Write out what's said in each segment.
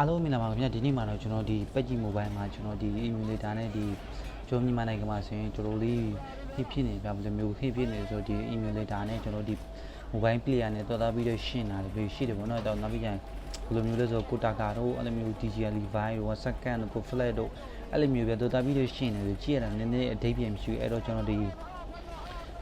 အားလုံးမင်္ဂလာပါခင်ဗျာဒီနေ့မှာတော့ကျွန်တော်ဒီပက်ကြီးမိုဘိုင်းမှာကျွန်တော်ဒီ emulator နဲ့ဒီကျုံးမြန်မာနိုင်ငံမှာဆိုရင်တော်တော်လေးဖြစ်ဖြစ်နေပြဘယ်လိုမျိုးဖြစ်ဖြစ်နေဆိုဒီ emulator နဲ့ကျွန်တော်ဒီ mobile player နဲ့တော်တော်ပြီးတော့ရှင်းတာတွေရှိတယ်ပေါ့နော်တော့နောက်ပြီးကျရင်ဘယ်လိုမျိုးလဲဆိုကိုတာကာတို့အဲ့လိုမျိုး DJI Levi တို့ Second တို့ Go Flat တို့အဲ့လိုမျိုးပဲတော်တော်ပြီးတော့ရှင်းနေတယ်ကြည့်ရတာနည်းနည်းအဓိပ္ပာယ်မရှိဘူးအဲ့တော့ကျွန်တော်ဒီ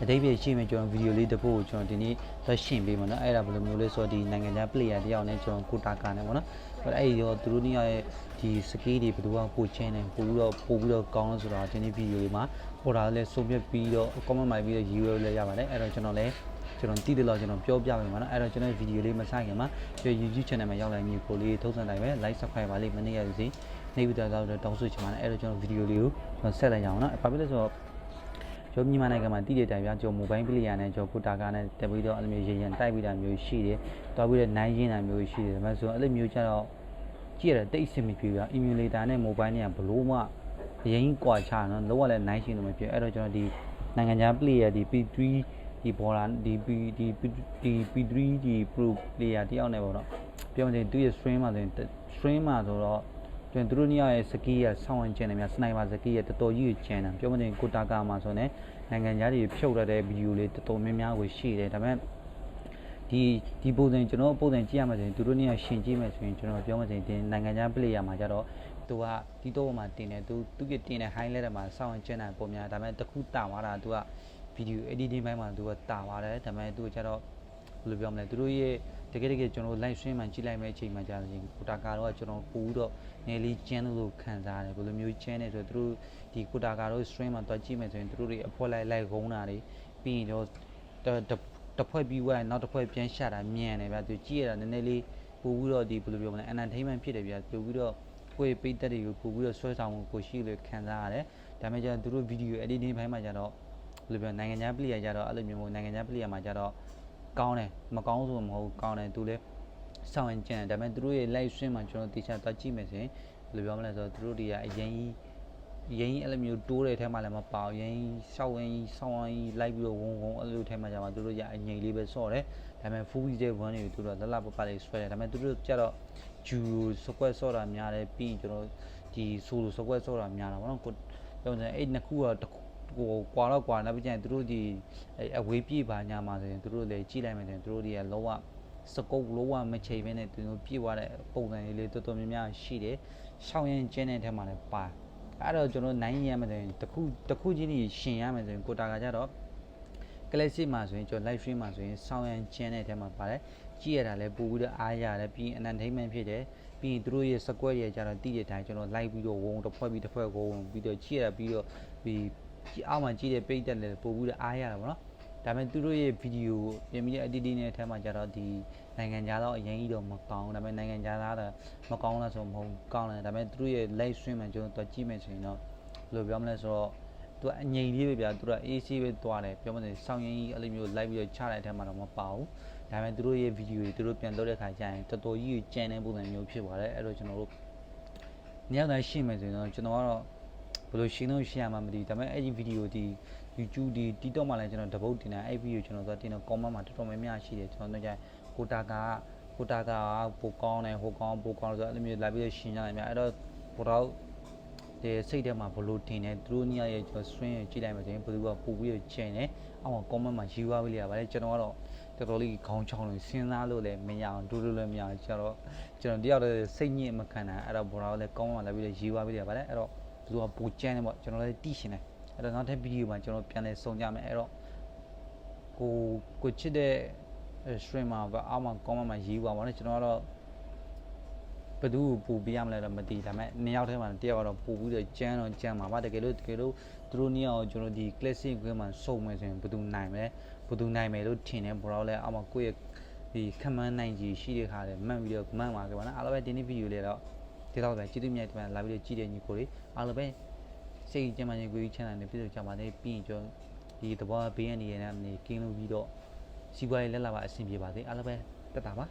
အတိတ်ပြည့်ရှိမယ်ကျွန်တော်ဗီဒီယိုလေးတစ်ပုဒ်ကိုကျွန်တော်ဒီနေ့လက်ရှင်းပေးမှာနော်အဲ့ဒါဘယ်လိုမျိုးလဲဆိုတော့ဒီနိုင်ငံခြား player တယောက်နဲ့ကျွန်တော်ကိုတာကာနဲ့ပေါ့နော်အဲ့ဒီတော့သူတို့နှစ်ယောက်ရဲ့ဒီ skill တွေဘယ်သူကပိုချင်းတယ်ပိုပြီးတော့ပိုပြီးတော့ကောင်းလို့ဆိုတာဒီနေ့ဗီဒီယိုလေးမှာပေါ်လာလဲစုံပြပြီးတော့ comment မှာပြီးတော့ review လည်းရပါတယ်အဲ့တော့ကျွန်တော်လည်းကျွန်တော်တည်တယ်လို့ကျွန်တော်ပြောပြမယ်ပါနော်အဲ့တော့ကျွန်တော်ဗီဒီယိုလေးမဆိုင်ခင်မှာကျွန်တော် YouTube channel မှာရောက်လာညီကိုလေးထုတ်စံတိုင်းပဲ like subscribe ပါလေးမနေ့ကစီနေပြီးတော့တောင်းဆိုချင်ပါတယ်အဲ့တော့ကျွန်တော်ဗီဒီယိုလေးကိုကျွန်တော်ဆက်လိုက်ရအောင်နော်ဘာဖြစ်လဲဆိုတော့ ကျွန်တော်မြန်မာနိုင်ငံမှာတည်တဲ့တိုင်ပြကျွန်တော်မိုဘိုင်းပလီယာနဲ့ကျွန်တော်ကိုတာကာနဲ့တက်ပြီးတော့အဲ့လိုမျိုးရေရန်တိုက်ပြီးတာမျိုးရှိတယ်။တွားပြီးတော့နိုင်ရင်းတာမျိုးရှိတယ်။ဒါပေမဲ့ဆိုအဲ့လိုမျိုးကျတော့ကြည့်ရတဲ့တိတ်အဆင်မပြေဘူး။ emulator နဲ့ mobile နဲ့ကဘလို့မှအရင်ကွာချာနော်လောကလည်းနိုင်ရှင်းလို့မဖြစ်အဲ့တော့ကျွန်တော်ဒီနိုင်ငံခြား player ဒီ P3 ဒီဘောလာဒီ P ဒီ P ဒီ P3 ဒီ pro player တယောက်နဲ့ပေါ့နော်ပြောမှချင်းသူရဲ့ stream မှာဆိုရင် stream မှာဆိုတော့ ကျွန်တော်တို့နေရာရဲ့စကီးရဆောင်းဝင်ကျန်တယ်များစနိုက်ပါစကီးရတော်တော်ကြီးကိုကျန်တယ်ပြောမှချင်းကိုတာကာမှာဆိုရင်နိုင်ငံခြားတွေဖြုတ်ရတဲ့ဗီဒီယိုလေးတော်တော်များများကိုရှိတယ်ဒါပေမဲ့ဒီဒီပုံစံကျွန်တော်ပုံစံကြည့်ရမှာဆိုရင်သူတို့နေရာရှင်ကြည့်မယ်ဆိုရင်ကျွန်တော်ပြောမှချင်းဒီနိုင်ငံခြား player မှာကြတော့သူကဒီတော့မှာတင်တယ်သူသူကတင်တဲ့ highlight မှာဆောင်းဝင်ကျန်တယ်ပုံများဒါပေမဲ့တခုတာသွားတာသူကဗီဒီယို editing ဘိုင်းမှာသူကတာပါတယ်ဒါပေမဲ့သူကကျတော့ဘယ်လိုပြောမလဲသူတို့ရဲ့ တကယ်တကယ်ကျွန်တော် live stream မှာကြည့်လိုက်မယ့်အချိန်မှာကြာရင်ကိုတာကာတော့ကျွန်တော်ပို့ပြီးတော့နည်းလေးကျန်းလို့ခံစားရတယ်ဘယ်လိုမျိုးကျန်းနေဆိုတော့သူတို့ဒီကိုတာကာတော့ stream မှာတွားကြည့်မယ်ဆိုရင်သူတို့တွေအဖွဲလိုက်လိုက်ခုံးတာတွေပြီးရင်တော့တစ်ဖွဲ့ပြီးွားရင်နောက်တစ်ဖွဲ့ပြန်ရှာတာမြန်တယ်ဗျာသူကြည့်ရတာနည်းနည်းလေးပို့ပြီးတော့ဒီဘယ်လိုပြောမလဲ entertainment ဖြစ်တယ်ဗျာပို့ပြီးတော့ကိုယ့်ပိတ်သက်တွေကိုပို့ပြီးတော့ဆွဲဆောင်မှုကိုရှိလို့ခံစားရတယ်ဒါပေမဲ့ကျတော့သူတို့ video editing ဘိုင်းမှာကျတော့ဘယ်လိုပြောနိုင်ငံခြားပလီယာကြတော့အဲ့လိုမျိုးမျိုးနိုင်ငံခြားပလီယာမှာကြတော့ ကောင်းတယ်မကောင်းဆိုမဟုတ်ကောင်းတယ်သူလည်းစောင့်ရင်ကျန်တယ်ဒါပေမဲ့သူတို့ရဲ့ live stream မှာကျွန်တော်တေချာသွားကြည့်မယ်ဆိုရင်ဘယ်လိုပြောမလဲဆိုတော့သူတို့တွေကအရင်ကြီးရင်အဲ့လိုမျိုးတိုးတဲ့ထဲမှာလည်းမပါဘူးရင်ရှောက်ရင်ဆောင်းရင်လိုက်ပြီးတော့ဝုံဝုံအဲ့လိုထဲမှာじゃမှာသူတို့ရအငိမ့်လေးပဲစော့တယ်ဒါပေမဲ့ full DJ 1တွေသူတို့ကလလပပလေးဆွဲတယ်ဒါပေမဲ့သူတို့ကြတော့ဂျူစကွက်စော့တာများတယ်ပြီးရင်ကျွန်တော်ဒီဆိုလိုစကွက်စော့တာများတာဗောနော်ကိုပြောနေအဲ့နှစ်ခုကတစ်ခု ဟိုကွာတော့ကွာနောက်ပြီးကျရင်သူတို့ဒီအဝေးပြေးပါညာမှာဆိုရင်သူတို့လည်းကြည့်လိုက်မယ်ဆိုရင်သူတို့တွေကလောကစကုပ်လောကမချိန်ဘဲနဲ့သူတို့ပြေးသွားတဲ့ပုံစံလေးလေးတော်တော်များများရှိတယ်။ရှောင်းရင်ကျင်းတဲ့ထဲမှာလည်းပါအဲ့တော့ကျွန်တော်နိုင်ရမယ်ဆိုရင်တစ်ခုတစ်ခုချင်းကြီးရှင်ရမယ်ဆိုရင်ကိုတာကကြတော့ classic မှာဆိုရင်ကျွန်တော် live stream မှာဆိုရင်ဆောင်းရန်ကျင်းတဲ့ထဲမှာပါတယ်ကြည့်ရတာလည်းပို့ပြီးတော့အားရတယ်ပြီးရင် entertainment ဖြစ်တယ်ပြီးရင်သူတို့ရဲ့ square တွေကြတော့တည်တဲ့အတိုင်းကျွန်တော် live ပြီးတော့ဝုံတစ်ဖွဲ့ပြီးတစ်ဖွဲ့ကိုဝုံပြီးတော့ကြည့်ရပြီးတော့ပြီးကြည့် အောက်မှာကြည့်တဲ့ပိတ်တက်လည်းပို့ပြီးတော့အားရတာပေါ့နော်ဒါပေမဲ့သူတို့ရဲ့ဗီဒီယိုပြင်ပြီးတဲ့ editing နဲ့အထက်မှာကြတော့ဒီနိုင်ငံခြားတော့အရင်ကြီးတော့မကောင်းဒါပေမဲ့နိုင်ငံခြားသားတော့မကောင်းလားဆိုမဟုတ်ကောင်းတယ်ဒါပေမဲ့သူတို့ရဲ့ live stream မှာကျွန်တော်ကြည့်မယ်ဆိုရင်တော့ဘယ်လိုပြောမလဲဆိုတော့သူကအငိမ့်လေးပဲဗျာသူက AC ပဲသွားတယ်ပြောမလို့စောင်းရင်ကြီးအဲ့လိုမျိုး live ပြီးတော့ချတဲ့အထက်မှာတော့မပါဘူးဒါပေမဲ့သူတို့ရဲ့ဗီဒီယိုတွေသူတို့ပြန်လုပ်တဲ့ခါကျရင်တော်တော်ကြီးကျန်တဲ့ပုံစံမျိုးဖြစ်သွားတယ်အဲ့တော့ကျွန်တော်တို့ညောင်တိုင်းရှင်းမယ်ဆိုရင်တော့ကျွန်တော်ကတော့ ဘယ်လိုရှင်းလို့ရှင်းရမှာမသိဘူးဒါပေမဲ့အဲ့ဒီဗီဒီယိုဒီ YouTube ဒီ TikTok မှာလည်းကျွန်တော်တပုတ်တင်တာအဲ့ဗီဒီယိုကျွန်တော်သွားတင်တော့ comment မှာတော်တော်များများရှိတယ်ကျွန်တော်တို့ကြကိုတာကာကိုတာကာပိုကောင်းတယ်ဟိုကောင်းပိုကောင်းလို့ဆိုအဲ့လိုမျိုးလာပြီးရှင်းကြတယ်များအဲ့တော့ဘတော့ဒီစိတ်ထဲမှာဘလို့ထင်တယ်သူတို့ညရဲ့ကျွန်တော် string ကိုကြည့်လိုက်မှဆိုရင်ဘယ်သူကပို့ပြီးကျင်တယ်အောက်မှာ comment မှာရေးသွားပြီးလေရပါတယ်ကျွန်တော်ကတော့တော်တော်လေးခေါင်းချောင်းလို့စဉ်းစားလို့လည်းမရအောင်ဒူးဒူးလည်းမရအောင်ကျွန်တော်ကျွန်တော်တယောက်တည်းစိတ်ညစ်မခံတာအဲ့တော့ဘောတော့လည်း comment မှာလာပြီးရေးသွားပြီးလေရပါတယ်အဲ့တော့ဘယ် သူကပိုကျန်တယ်ပေါ့ကျွန်တော်လည်းတိရှင်တယ်အဲ့တော့နောက်ထပ်ဗီဒီယိုမှာကျွန်တော်ပြန်လဲစုံကြမယ်အဲ့တော့ကိုကိုချစ်တဲ့ stream မှာအောက်မှာ comment မှာရေးပါပါနော်ကျွန်တော်ကတော့ဘယ်သူကိုပူပြရမလဲတော့မသိဒါပေမဲ့နှစ်ယောက်ထဲမှာတယောက်ကတော့ပူပြီးတော့ကျန်းတော့ကျန်းမှာပါတကယ်လို့တကယ်လို့သူတို့နှစ်ယောက်ကျွန်တော်ဒီ classic ခွဲမှာစုံမယ်ဆိုရင်ဘယ်သူနိုင်မလဲဘယ်သူနိုင်မယ်လို့ထင်တယ်ဘောတော့လဲအောက်မှာကိုယ့်ရဲ့ဒီခမန်းနိုင်ကြီးရှိတဲ့ခါလဲမှတ်ပြီးတော့မှတ်ပါကြပါနော်အားလုံးပဲဒီနေ့ဗီဒီယိုလေးတော့ ဒီတော့ပဲကြည့်သူမြတ်ဒီမှာလာပြီးတော့ကြည့်တဲ့ညီကိုလေးအားလုံးပဲစိတ်ကြမ်းမှရင်ကိုကြီးချမ်းသာနေပြည့်စုံကြပါစေပြီးရင်ကျွန်တော်ဒီသဘောဘေးရန်နေရတဲ့နေကင်းလို့ပြီးတော့စီးပွားရေးလက်လာပါအဆင်ပြေပါစေအားလုံးပဲတက်တာပါ